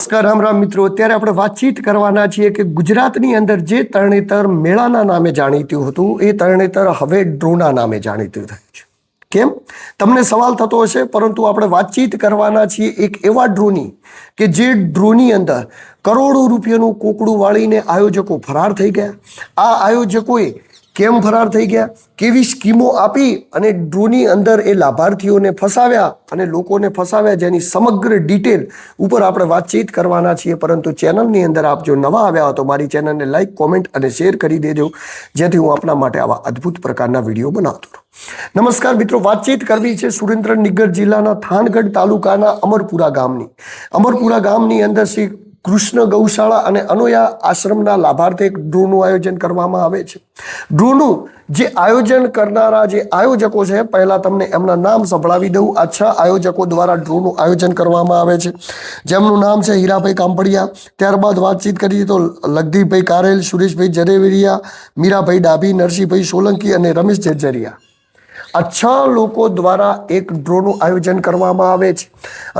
નમસ્કાર, રામ રામ મિત્રો. અત્યારે આપણે વાતચીત કરવાના છીએ કે ગુજરાતની અંદર જે તરણેતર મેળાના નામે જાણીતું હતું, એ તરણેતર હવે ડ્રોના નામે જાણીતું થયું છે. કેમ? તમને સવાલ થતો હશે, પરંતુ આપણે વાતચીત કરવાના છીએ એક એવા ડ્રોની કે જે ડ્રોની અંદર કરોડો રૂપિયાનું કોકડું વાળીને આયોજકો ફરાર થઈ ગયા. આ આયોજકોએ કેમ ફરાર થઈ ગયા? કેવી સ્કીમો આપી અને ડ્રોની અંદર એ લાભાર્થીઓને ફસાવ્યા અને લોકોને ફસાવ્યા જેની સમગ્ર ડિટેલ ઉપર આપણે વાતચીત કરવાના છીએ. પરંતુ ચેનલની અંદર આપ જો નવા આવ્યા હો તો મારી ચેનલને લાઈક, કોમેન્ટ અને શેર કરી દેજો. જેથી હું આપણા માટે આવા અદ્ભુત પ્રકારના વીડિયો બનાવતો રહું. નમસ્કાર મિત્રો, વાતચીત કરવી છે સુરેન્દ્રનગર જિલ્લાના થાનગઢ તાલુકાના અમરપુરા ગામની. અમરપુરા ગામની અંદર શ્રી કૃષ્ણ ગૌશાળા અને અનોયા આશ્રમના લાભાર્થે એક ડ્રોનું આયોજન કરવામાં આવે છે. ડ્રોનું જે આયોજન કરનારા જે આયોજકો છે, પહેલાં તમને એમના નામ સંભળાવી દઉં. આ છ આયોજકો દ્વારા ડ્રોનું આયોજન કરવામાં આવે છે. જેમનું નામ છે હીરાભાઈ કાંપડિયા. ત્યારબાદ વાતચીત કરીએ તો લગદીભાઈ કારેલ, સુરેશભાઈ જરેવેરિયા મીરાભાઈ ડાભી, નરસિંહભાઈ સોલંકી અને રમેશ જરજરિયા આ છ લોકો દ્વારા એક ડ્રોનું આયોજન કરવામાં આવે છે.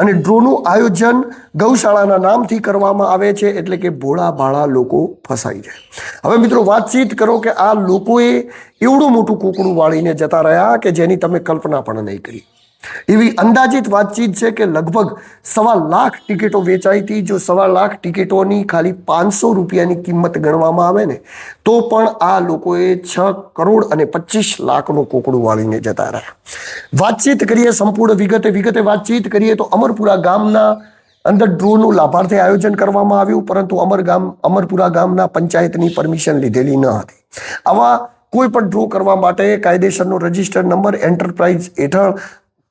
અને ડ્રોનું આયોજન ગૌશાળાના નામથી કરવામાં આવે છે એટલે કે ભોળા ભાળા લોકો ફસાઈ જાય. હવે મિત્રો વાતચીત કરો કે આ લોકોએ એવડું મોટું કૂકડું વાળીને જતા રહ્યા કે જેની તમે કલ્પના પણ નહીં કરી. એવી અંદાજિત વાતચીત છે કે લગભગ સવા લાખ ટિકિટો વેચાઈ હતી. જો સવા લાખ ટિકિટોની ખાલી પાંચસો રૂપિયાની કિંમત ગણવામાં આવે ને, તો પણ આ લોકોએ છ કરોડ અને પચીસ લાખનું કોકડું વાળીને જતા રહ્યા. વાતચીત કરીએ સંપૂર્ણ વિગતે વિગતે વાતચીત કરીએ તો અમરપુરા ગામના અંદર ડ્રોનું લાભાર્થે આયોજન કરવામાં આવ્યું, પરંતુ અમર ગામ, અમરપુરા ગામના પંચાયતની પરમિશન લીધેલી ન હતી. આવા કોઈ પણ ડ્રો કરવા માટે કાયદેસરનો રજિસ્ટર નંબર, એન્ટરપ્રાઇઝ હેઠળ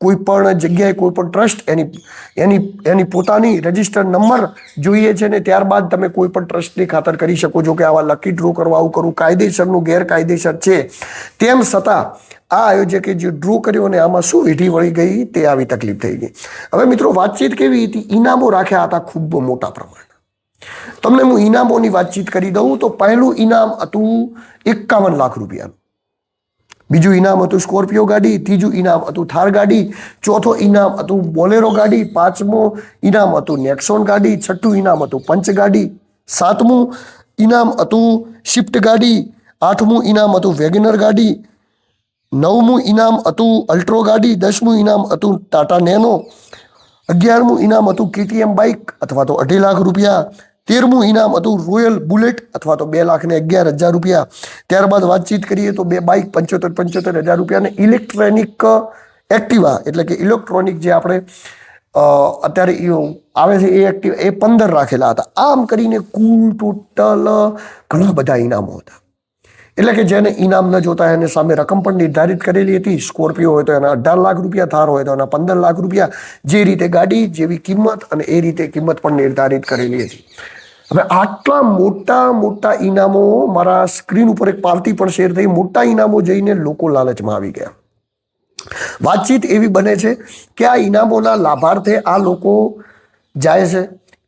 કોઈ પણ જગ્યાએ કોઈ પણ ટ્રસ્ટ એની એની એની પોતાની રજિસ્ટર નંબર જોઈએ છે ને ત્યારબાદ તમે કોઈ પણ ટ્રસ્ટની ખાતર કરી શકો છો કે આવા લકી ડ્રો કરવા આવું કરવું કાયદેસરનું ગેરકાયદેસર છે. તેમ છતાં આ આયોજકે જે ડ્રો કર્યો અને આમાં શું વીઢી વળી ગઈ તે આવી તકલીફ થઈ ગઈ. હવે મિત્રો વાતચીત કેવી હતી? ઇનામો રાખ્યા હતા ખૂબ મોટા પ્રમાણમાં. તમને હું ઇનામોની વાતચીત કરી દઉં તો પહેલું ઇનામ હતું એકાવન લાખ રૂપિયાનું. બીજું ઇનામ હતું સ્કોર્પિયો ગાડી ત્રીજું ઇનામ હતું થાર ગાડી ચોથો ઇનામ હતું બોલેરો ગાડી પાંચમું ઇનામ હતું નેક્સોન ગાડી છઠ્ઠું ઇનામ હતું પંચ ગાડી સાતમું ઇનામ હતું શિફ્ટ ગાડી આઠમું ઇનામ હતું વેગનર ગાડી નવમું ઇનામ હતું અલ્ટ્રો ગાડી દસમું ઇનામ હતું ટાટા નેનો અગિયારમું ઇનામ હતું કેટીએમ બાઇક અથવા તો અઢી લાખ રૂપિયા તેરમું ઇનામ હતું રોયલ બુલેટ અથવા તો બે લાખ ને અગિયાર હજાર રૂપિયા. ત્યારબાદ વાતચીત કરીએ તો બે બાઇક પંચોતેર પંચોતેર હજાર રૂપિયા ઇલેક્ટ્રોનિક એક્ટિવા એટલે કે ઇલેક્ટ્રોનિક જે આપણે અત્યારે આવે છે એ એક્ટિવ, એ પંદર રાખેલા હતા. આમ કરીને કુલ ટોટલ ઘણા બધા ઇનામો હતા. એટલે કે જેને ઇનામ ન જોતા એને સામે રકમ પણ નિર્ધારિત કરેલી હતી. સ્કોર્પિયો હોય તો એના અઢાર લાખ રૂપિયા થાર હોય તો એના પંદર લાખ રૂપિયા. જે રીતે ગાડી, જેવી કિંમત અને એ રીતે કિંમત પણ નિર્ધારિત કરેલી હતી. હવે આટલા મોટા મોટા ઇનામો મારા સ્ક્રીન ઉપર એક પાર્ટી પણ શેર થઈ. મોટા ઇનામો જઈને લોકો લાલચમાં આવી ગયા. વાતચીત એવી બને છે કે આ ઇનામોના લાભાર્થે આ લોકો જાય છે.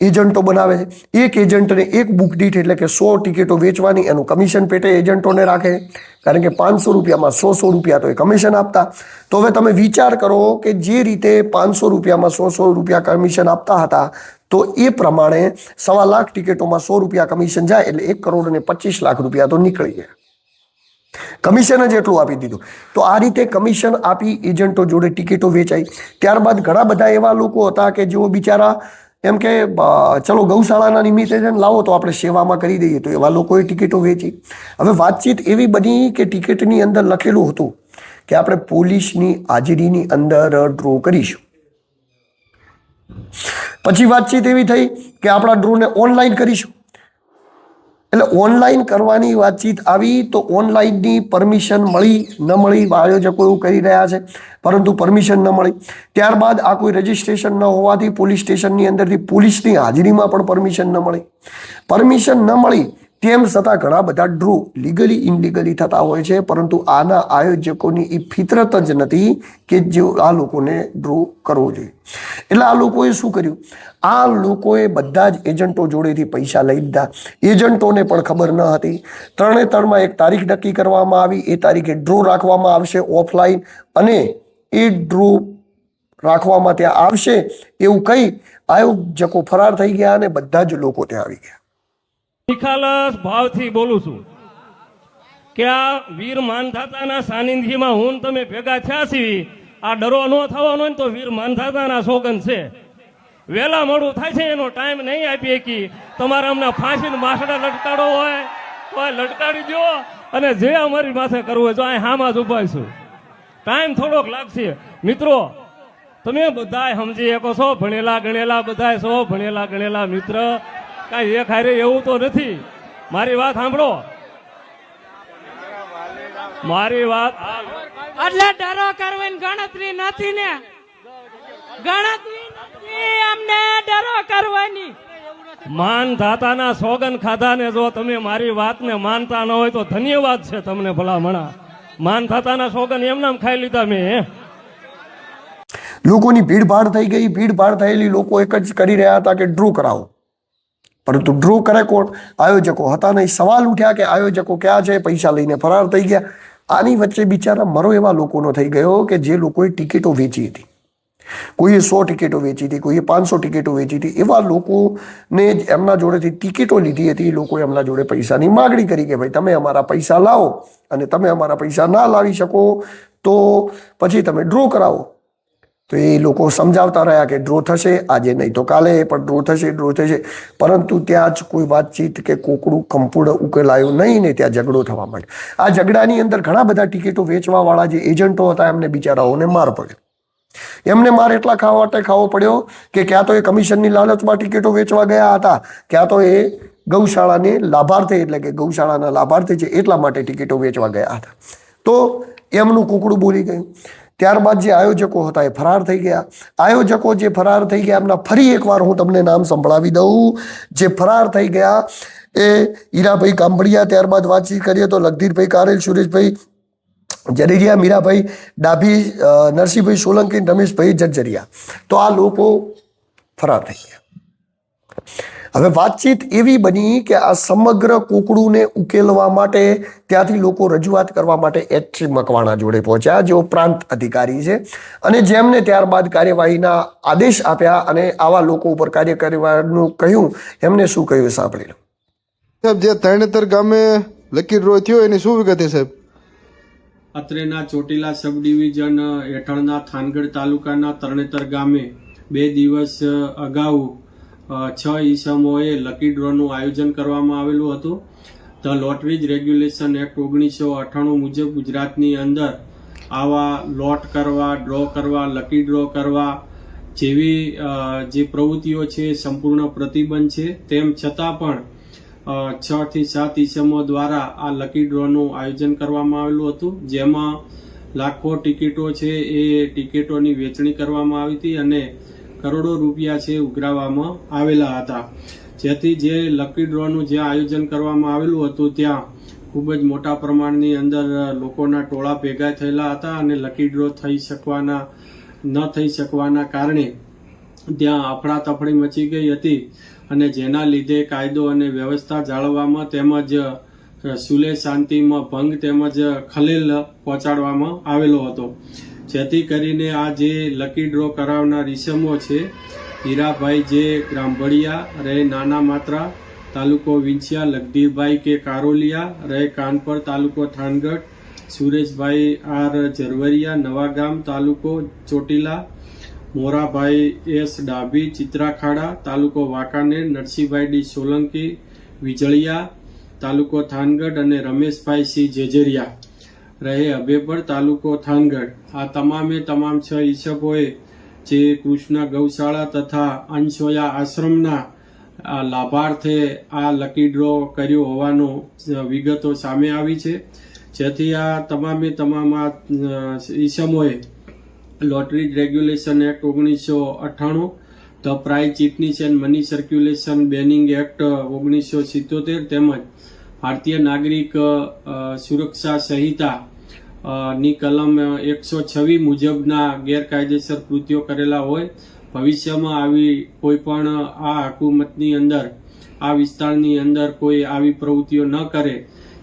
એજન્ટો બનાવે છે. એક એજન્ટને એક બુક દીઠ એટલે કે સો ટિકિટો વેચવાની, એનું કમિશન પેટે એજન્ટોને રાખે. કારણ કે પાંચસો રૂપિયામાં સો સો રૂપિયા તો એ કમિશન આપતા. તો હવે તમે વિચાર કરો કે જે રીતે પાંચસો રૂપિયામાં સો સો રૂપિયા કમિશન આપતા હતા, તો એ પ્રમાણે સવા લાખ ટિકિટોમાં સો રૂપિયા કમિશન જાય એટલે એક કરોડ અને પચીસ લાખ રૂપિયા તો નીકળી ગયા. કમિશન જ એટલું આપી દીધું. તો આ રીતે કમિશન આપી એજન્ટો જોડે ટિકિટો વેચાઈ. ત્યારબાદ ઘણા બધા એવા લોકો હતા કે જેઓ બિચારા એમ કે ચલો ગૌશાળાના નિમિત્તે છે લાવો તો આપણે સેવામાં કરી દઈએ. તો એવા લોકોએ ટિકિટો વેચી. હવે વાતચીત એવી બની કે ટિકિટની અંદર લખેલું હતું કે આપણે પોલીસની હાજરીની અંદર ડ્રો કરીશું. પછી વાતચીત એવી થઈ કે આપણા ડ્રોને ઓનલાઈન કરીશું. એટલે ઓનલાઈન કરવાની વાતચીત આવી તો ઓનલાઈનની પરમિશન મળી, ન મળી, આયોજકો એવું કરી રહ્યા છે, પરંતુ પરમિશન ન મળી. ત્યારબાદ આ કોઈ રજિસ્ટ્રેશન ન હોવાથી પોલીસ સ્ટેશનની અંદરથી પોલીસની હાજરીમાં પણ પરમિશન ન મળી. પરમિશન ન મળી તેમ છતાં ઘણા બધા ડ્રો લીગલી ઇનલીગલી થતા હોય છે, પરંતુ આના આયોજકોની એ ફિતરત જ નથી કે જે આ લોકોને ડ્રો કરવો જોઈએ. એટલે આ લોકોએ શું કર્યું? આ લોકોએ બધા જ એજન્ટો જોડેથી પૈસા લઈ લીધા. એજન્ટોને પણ ખબર ન હતી. ત્રણે ત્રણમાં એક તારીખ નક્કી કરવામાં આવી, એ તારીખે ડ્રો રાખવામાં આવશે ઓફલાઈન અને એ ડ્રો રાખવામાં ત્યાં આવશે એવું કહી આયોજકો ફરાર થઈ ગયા અને બધા જ લોકો ત્યાં આવી ગયા. નિખાલસ ભાવથી બોલું છું કે આ વીર માનધાતાના સાનિધ્યમાં હું તમે ભેગા થયા છીએ, આ ડરો ન થવાનો તો વીર માનધાતાના સોગન છે. વહેલા મોડું થાય છે, એનો ટાઈમ નહીં આપીએ કે તમારે અમને ફાંસીને માસડા લટકાડો હોય, તો લટકાડી દો અને જે અમારી માથે કરવું હોય તો અહીં હામાં જ ઊભા ટાઈમ થોડોક લાગશે. મિત્રો, તમે બધા સમજી શકો છો, ભણેલા ગણેલા બધા છો, ભણેલા ગણેલા મિત્ર. કાંઈ એક હારે એવું તો નથી. મારી વાત સાંભળો. મારી વાત એટલે ડરો કરવાની ગણતરી નથી ને. ગણતરી નથી અમને ડરો કરવાની. માન ધાતાના સોગન ખાધા જો તમે મારી વાતને માનતા ન હોય તો ધન્યવાદ છે તમને ભલામણા. માન ધાતાના સોગન એમનામ ખાઈ લીધા મેં લોકોની ભીડભાડ થઈ ગઈ ભીડભાડ થયેલી લોકો એક જ કરી રહ્યા હતા કે ડ્રો કરાવો. પરંતુ ડ્રો કરે કોણ? આયોજકો હતા નહીં. સવાલ ઉઠ્યા કે આયોજકો ક્યાં છે? પૈસા લઈને ફરાર થઈ ગયા. આની વચ્ચે બિચારા મરો એવા લોકોનો થઈ ગયો કે જે લોકોએ ટિકિટો વેચી હતી. કોઈએ સો ટિકિટો વેચી હતી, કોઈએ પાંચસો ટિકિટો વેચી હતી. એવા લોકોને એમના જોડેથી ટિકિટો લીધી હતી. એ લોકોએ એમના જોડે પૈસાની માગણી કરી કે ભાઈ તમે અમારા પૈસા લાવો અને તમે અમારા પૈસા ના લાવી શકો તો પછી તમે ડ્રો કરાવો. તો એ લોકો સમજાવતા રહ્યા કે ડ્રો થશે, આજે નહીં તો કાલે, પણ ડ્રો થશે ડ્રો થશે. પરંતુ ત્યાં જ કોઈ વાતચીત કે કોકડું કંપુડ ઉકેલાયું નહીં ને ત્યાં ઝઘડો થવા માંડ્યો. આ ઝઘડાની અંદર ઘણા બધા ટિકિટો વેચવાવાળા જે એજન્ટો હતા, એમને બિચારાઓને માર પડ્યો. એમને માર એટલા ખાવા માટે ખાવો પડ્યો કે ક્યાં તો એ કમિશનની લાલચમાં ટિકિટો વેચવા ગયા હતા, ક્યાં તો એ ગૌશાળાને લાભાર્થી, એટલે કે ગૌશાળાના લાભાર્થી છે એટલા માટે ટિકિટો વેચવા ગયા હતા. તો એમનું કુકડું બોલી ગયું. ત્યારબાદ જે આયોજકો હતા એ ફરાર થઈ ગયા. આયોજકો જે ફરાર થઈ ગયા, એમના ફરી એકવાર હું તમને નામ સંભળાવી દઉં. જે ફરાર થઈ ગયા એ હીરાભાઈ કાંભળિયા ત્યારબાદ વાતચીત કરીએ તો લગધીરભાઈ કારેલ, સુરેશભાઈ જરેરિયા મીરાભાઈ ડાભી નરસિંહભાઈ સોલંકી, રમેશભાઈ જર્જરિયા તો આ લોકો ફરાર થઈ ગયા. હવે વાતચીત એવી બની કે આ સમગ્ર કુકડુંને ઉકેલવા માટે ત્યાંથી લોકો રજૂઆત કરવા માટે એચસી મકવાણા જોડે પહોંચ્યા જેઓ પ્રાંત અધિકારી છે. અને જેમને ત્યારબાદ કાર્યવાહીના આદેશ આપ્યા અને આવા લોકો ઉપર કાર્ય કરવાનું કહ્યું એમને શું કહ્યું સાંભળી લો સાહેબ જે તરણેતર ગામે લકીર રોય થયો એની શું વિગત છે સાહેબ? અત્રેના ચોટીલા સબ ડિવિઝન હેઠળના થાનગઢ તાલુકાના તરણેતર ગામે બે દિવસ અગાઉ છ ઈસમોએ લકી ડ્રોનું આયોજન કરવામાં આવેલું હતું. ધ લોટરીજ રેગ્યુલેશન એક્ટ ઓગણીસો અઠ્ઠાણું મુજબ ગુજરાતની અંદર આવા લોટ કરવા ડ્રો કરવા લકી ડ્રો કરવા જેવી જે પ્રવૃત્તિઓ છે, સંપૂર્ણ પ્રતિબંધ છે. તેમ છતાં પણ છ થી સાત ઈસમો દ્વારા આ લકી ડ્રોનું આયોજન કરવામાં આવેલું હતું. જેમાં લાખો ટિકિટો છે, એ ટિકિટોની વેચણી કરવામાં આવી હતી અને કરોડો રૂપિયા છે ઉઘરાવવામાં આવેલા હતા. જેથી જે લકી ડ્રોનું જે આયોજન કરવામાં આવેલું હતું, ત્યાં ખૂબ જ મોટા પ્રમાણની અંદર લોકોના ટોળા ભેગા થયેલા હતા અને લકી ડ્રો થઈ શકવાના, ન થઈ શકવાના કારણે ત્યાં અફડાતફડી મચી ગઈ હતી અને જેના લીધે કાયદો અને વ્યવસ્થા જાળવવામાં તેમજ સુલે શાંતિમાં ભંગ તેમજ ખલેલ પહોંચાડવામાં આવેલો હતો. જેથી કરીને આ જે લકી ડ્રો કરાવનાર ઈસમો છે, હીરાભાઈ જે ગ્રામભળિયા રહે નાના માત્રા, તાલુકો વિંછિયા, લગધીરભાઈ કે કારોલિયા રહે કાનપર તાલુકો થાનગઢ, સુરેશભાઈ આર ઝરવરિયા, નવાગામ તાલુકો ચોટીલા, મોરાભાઈ એસ ડાભી, ચિત્રાખાડા તાલુકો વાંકાનેર, નરસિંહભાઈ ડી સોલંકી, વિજળિયા તાલુકો થાનગઢ અને રમેશભાઈ સિંહ જેજરિયા. રહે અબેપર તાલુકો થાનગઢ. આ તમામે તમામ છ ઈસબોએ જે કૃષ્ણ ગૌશાળા તથા અંશોયા આશ્રમના લાભાર્થે આ લકી ડ્રો કર્યો હોવાનો વિગતો સામે આવી છે. જેથી આ તમામે તમામ આ ઈસમોએ લોટરી રેગ્યુલેશન એક્ટ ઓગણીસો અઠ્ઠાણું the prize chits and money circulation banning act ઓગણીસો સિત્તોતેર તેમજ ભારતીય નાગરિક સુરક્ષા સંહિતા ની કલમ એકસો છવ્વીસ મુજબના ગેરકાયદેસર કૃત્યો કરેલા હોય, ભવિષ્યમાં આવી કોઈ પણ આ હકુમતની અંદર, આ વિસ્તારની અંદર કોઈ આવી પ્રવૃત્તિઓ ન કરે,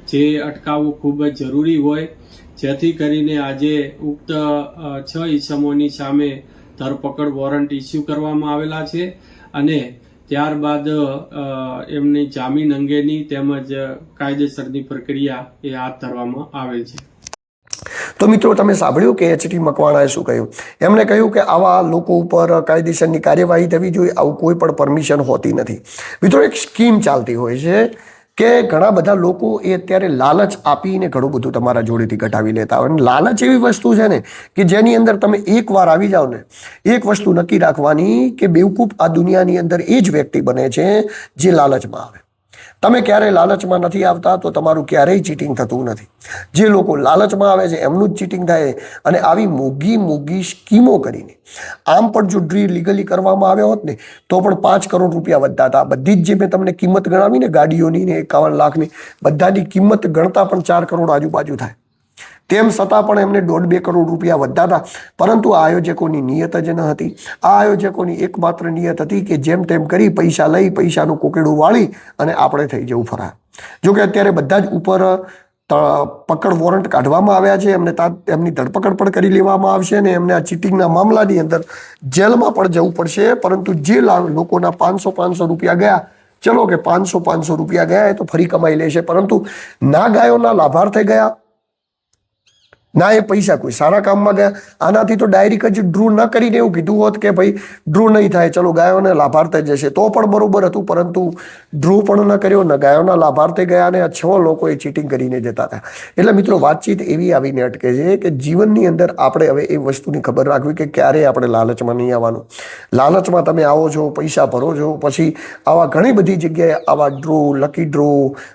જે અટકાવવું ખૂબ જ જરૂરી હોય. જેથી કરીને આજે ઉક્ત છ ઈસમોની સામે ધરપકડ વોરંટ ઇસ્યુ કરવામાં આવેલા છે અને ત્યારબાદ એમની જામીન અંગેની તેમજ કાયદેસરની પ્રક્રિયા એ હાથ ધરવામાં આવેલ છે. તો મિત્રો તમે સાંભળ્યું કે એચટી મકવાણાએ શું કહ્યું? એમણે કહ્યું કે આવા લોકો ઉપર કાયદેસરની કાર્યવાહી થવી જોઈએ, આવું કોઈ પણ પરમિશન હોતી નથી. મિત્રો એક સ્કીમ ચાલતી હોય છે કે ઘણા બધા લોકો એ અત્યારે લાલચ આપીને ઘણું બધું તમારા જોડેથી ઘટાવી લેતા હોય. અને લાલચ એવી વસ્તુ છે ને કે જેની અંદર તમે એકવાર આવી જાઓ ને, એક વસ્તુ નક્કી રાખવાની કે બેવકૂફ આ દુનિયાની અંદર એ જ વ્યક્તિ બને છે જે લાલચમાં આવે. તમે ક્યારેય લાલચમાં નથી આવતા, તો તમારું ક્યારેય ચીટિંગ થતું નથી. જે લોકો લાલચમાં આવે છે, એમનું જ ચીટિંગ થાય અને આવી મોંઘી મોંઘી સ્કીમો કરીને. આમ પણ જો ડ્રી લીગલી કરવામાં આવ્યા હોત ને, તો પણ પાંચ કરોડ રૂપિયા વધતા હતા. બધી જ જે મેં તમને કિંમત ગણાવી ને ગાડીઓની ને એકાવન લાખની, બધાની કિંમત ગણતા પણ ચાર કરોડ આજુબાજુ થાય. તેમ છતાં પણ એમને દોઢ બે કરોડ રૂપિયા વધતા પરંતુ આ આયોજકોની નિયત જ ન હતી. આ આયોજકોની એકમાત્ર નિયત હતી કે જેમ તેમ કરી પૈસા લઈ પૈસાનું કોકેડું વાળી અને આપણે થઈ જવું ફરાર. જોકે અત્યારે બધા જ ઉપર પકડ વોરંટ કાઢવામાં આવ્યા છે. એમને તા એમની ધરપકડ પણ કરી લેવામાં આવશે અને એમને આ ચીટિંગના મામલાની અંદર જેલમાં પણ જવું પડશે. પરંતુ જે લોકોના પાંચસો પાંચસો રૂપિયા ગયા, ચલો કે પાંચસો પાંચસો રૂપિયા ગયા, એ તો ફરી કમાઈ લેશે. પરંતુ ના ગાયોના લાભાર્થે ગયા. ના એ પૈસા કોઈ સારા કામમાં ગયા. આનાથી તો ડાયરેક્ટ જ ડ્રો ન કરીને એવું કીધું હોત કે ભાઈ, ડ્રો નહીં થાય, ચલો ગાયોને લાભાર્થે જશે. તો પણ બરોબર હતું, પરંતુ ડ્રો પણ ન કર્યો, ન ગાયોના લાભાર્થે ગયા અને છ લોકો એ ચીટિંગ કરીને જતા હતા. એટલે મિત્રો, વાતચીત એવી આવીને અટકે છે કે જીવનની અંદર આપણે હવે એ વસ્તુની ખબર રાખવી કે ક્યારે આપણે લાલચમાં નહીં આવવાનું. લાલચમાં તમે આવો છો, પૈસા ભરો છો, પછી આવા ઘણી બધી જગ્યાએ આવા ડ્રો, લકી ડ્રો,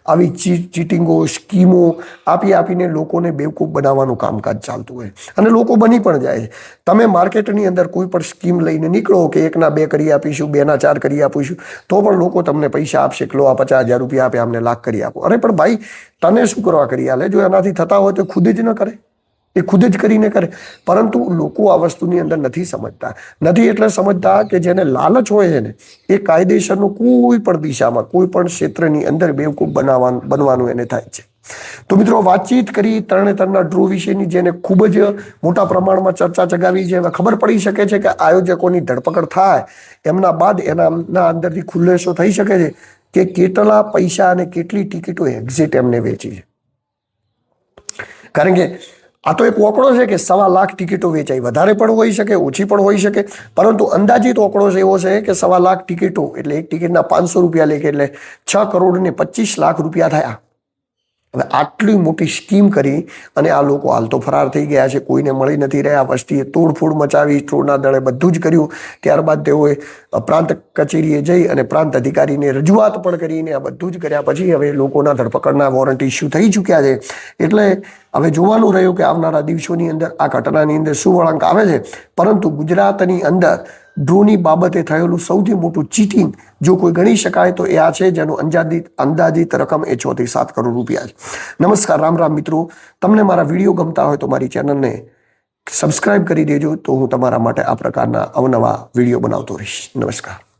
આવી ચીટિંગો, સ્કીમો આપી આપીને લોકોને બેવકૂફ બનાવવાનું કામકાજ ચાલતું હોય. અને લોકો બની પણ જાય છે. તમે માર્કેટની અંદર કોઈ પણ સ્કીમ લઈને નીકળો કે એકના બે કરી આપીશું, બેના ચાર કરી આપીશું, તો પણ લોકો તમને પૈસા આપશે કે લો આ પચાસ હજાર રૂપિયા આપે અમને લાખ કરી આપો. અરે પણ ભાઈ, તને શું કરવા કરી આલે જો એનાથી થતા હોય તો ખુદ જ ન કરે. એ ખુદ જ કરીને કરે. પરંતુ લોકો આ વસ્તુની અંદર નથી સમજતા. નથી એટલે સમજતા કે જેને લાલચ હોય છે ને એ કાયદેસરનું કોઈ પણ દિશામાં, કોઈ પણ ક્ષેત્રની અંદર બેવકૂફ બનાવવાનું, બનવાનું એને થાય છે. તો મિત્રો, વાતચીત કરી તરણેતરના ડ્રો વિશેની જેને ખૂબ જ મોટા પ્રમાણમાં ચર્ચા ચગાવી છે હવે ખબર પડી શકે છે કે આયોજકોની ધરપકડ થાય, એમના બાદ એના અંદરથી ખુલ્લેસો થઈ શકે છે કે કેટલા પૈસા અને કેટલી ટિકિટો એક્ઝિટ એમને વેચી છે. કારણ કે આ તો એક ઓકડો છે કે સવા લાખ ટિકિટો વેચાઈ. વધારે પણ હોઈ શકે, ઓછી પણ હોઈ શકે, પરંતુ અંદાજિત ઓકડો એવો છે કે સવા લાખ ટિકિટો, એટલે એક ટિકિટના પાંચસો રૂપિયા લેખે, એટલે છ કરોડ ને પચીસ લાખ રૂપિયા થયા. હવે આટલી મોટી સ્કીમ કરી અને આ લોકો હાલ તો ફરાર થઈ ગયા છે, કોઈને મળી નથી રહ્યા, વસ્તીએ તોડફોડ મચાવી, ચોરના દળે બધું જ કર્યું. ત્યારબાદ તેઓએ પ્રાંત કચેરીએ જઈ અને પ્રાંત અધિકારીને રજૂઆત પણ કરીને આ બધું જ કર્યા પછી હવે લોકોના ધરપકડના વોરંટ ઇસ્યુ થઈ ચૂક્યા છે. એટલે હવે જોવાનું રહ્યું કે આવનારા દિવસોની અંદર આ ઘટનાની અંદર શું વળાંક આવે છે. પરંતુ ગુજરાતની અંદર ડ્રોની બાબતે થયેલું સૌથી મોટું ચીટિંગ જો કોઈ ગણી શકાય તો એ આ છે જેનું અંદાજિત અંદાજિત રકમ એ છ થી સાત કરોડ રૂપિયા છે. નમસ્કાર, રામ રામ મિત્રો. તમને મારા વીડિયો ગમતા હોય તો મારી ચેનલને સબસ્ક્રાઇબ કરી દેજો તો હું તમારા માટે આ પ્રકારના અવનવા વીડિયો બનાવતો રહીશ. નમસ્કાર.